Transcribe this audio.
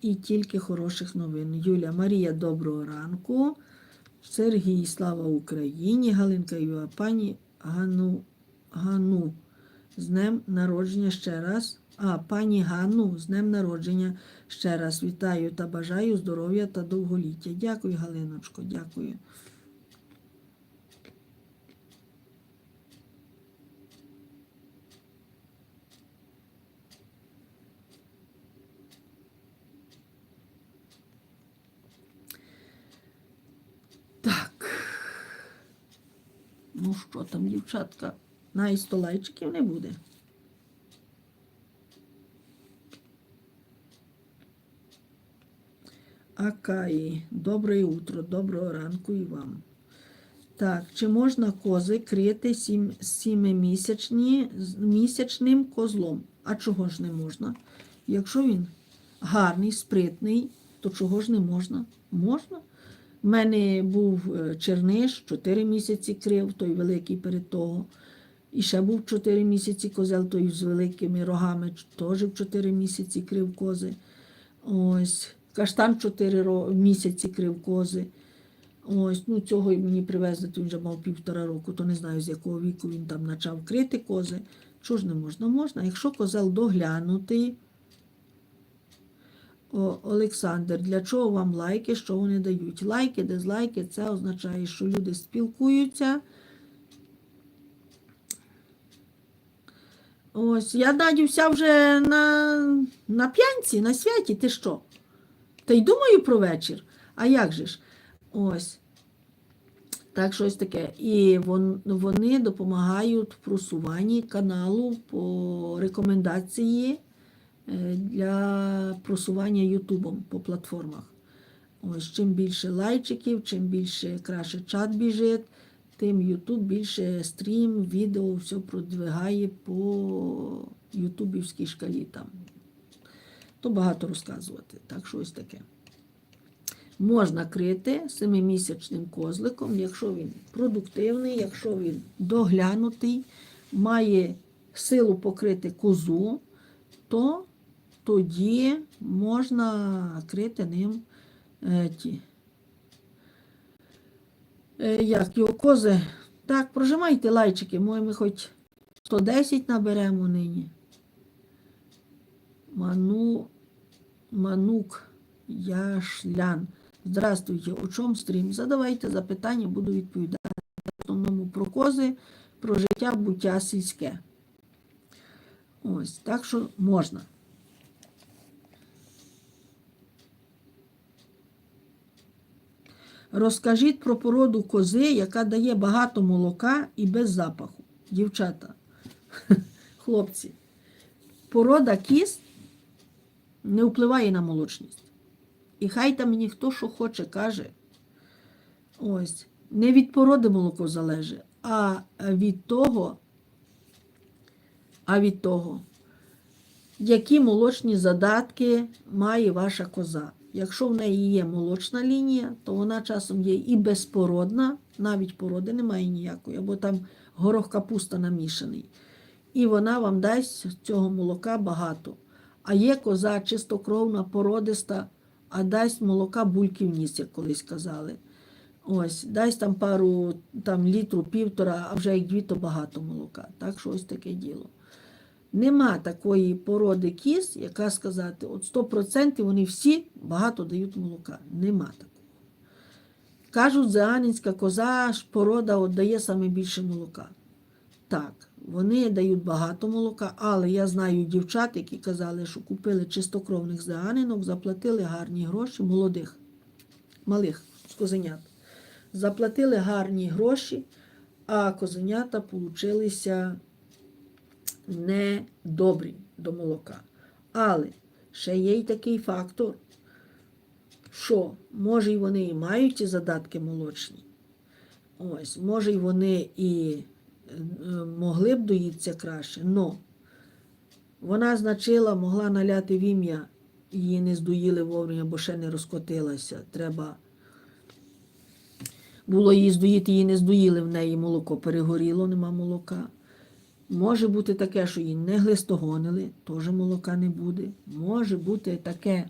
і тільки хороших новин. Юля Марія, доброго ранку. Сергій, слава Україні, Галинка Юа, пані Гану, Гану, з днем народження ще раз. А, пані Ганну, з днем народження ще раз вітаю та бажаю здоров'я та довголіття. Дякую, Галиночко, дякую. Так. Ну що там, дівчатка? На столайчиків не буде. Акаї, добре утро, доброго ранку і вам. Так, чи можна кози крити сім, сімимісячні, місячним козлом? А чого ж не можна? Якщо він гарний, спритний, то чого ж не можна? Можна. У мене був е, черниш, 4 місяці крив, той великий перед того. І ще був 4 місяці козел, той з великими рогами, теж в 4 місяці крив кози. Ось, каштан 4 місяці крив кози. Ось, ну цього мені привезли, то він вже мав півтора року, то не знаю, з якого віку він там почав крити кози. Чого ж не можна? Можна. Якщо козел доглянутий, о, Олександр, для чого вам лайки, що вони дають? Лайки, дизлайки, це означає, що люди спілкуються. Ось, я Надю вся вже на, на п'янці, на святі, ти що? Та й думаю про вечір. А як же ж? Ось. Так, щось таке. І вон, вони допомагають в просуванні каналу по рекомендації для просування Ютубом по платформах. Ось чим більше лайчиків, чим більше краще чат біжить, тим Ютуб більше стрім, відео, все продвигає по ютубівській шкалі там. То багато розказувати. Так що ось таке. Можна крити семимісячним козликом, якщо він продуктивний, якщо він доглянутий, має силу покрити козу, то тоді можна крити ним е, ті. Е, як його кози. Так, прожимайте лайчики, може ми хоч 110 наберемо нині. Ману, Манук Яшлян. Здравствуйте, у чому стрім? Задавайте запитання, буду відповідати. В основному про кози, про життя, буття сільське. Ось, так що можна. Розкажіть про породу кози, яка дає багато молока і без запаху. Дівчата, хлопці, порода кіз не впливає на молочність. І хай там мені хто що хоче, каже. Ось, не від породи молоко залежить, а від того, а від того, які молочні задатки має ваша коза. Якщо в неї є молочна лінія, то вона часом є і безпородна, навіть породи немає ніякої, або там горох капуста намішаний. І вона вам дасть цього молока багато. А є коза чистокровна, породиста, а дасть молока бульки в ніс, як колись казали. Ось, дасть там пару там, літру, півтора, а вже як дві, то багато молока. Так що ось таке діло. Нема такої породи кіз, яка сказати, от 100% вони всі багато дають молока. Нема такого. Кажуть, заанінська коза ж порода дає саме більше молока. Так, вони дають багато молока, але я знаю дівчат, які казали, що купили чистокровних заанинок, заплатили гарні гроші, молодих, малих козенят. Заплатили гарні гроші, а козенята получилися недобрі до молока. Але ще є й такий фактор, що може й вони і мають ці задатки молочні. Ось, може й вони і е, могли б доїтися краще, але вона значила, могла наляти в ім'я, її не здоїли вовремя, бо ще не розкотилася. Треба було її здоїти, її не здоїли в неї молоко, перегоріло, нема молока. Може бути таке, що її не глистогонили, теж молока не буде. Може бути таке,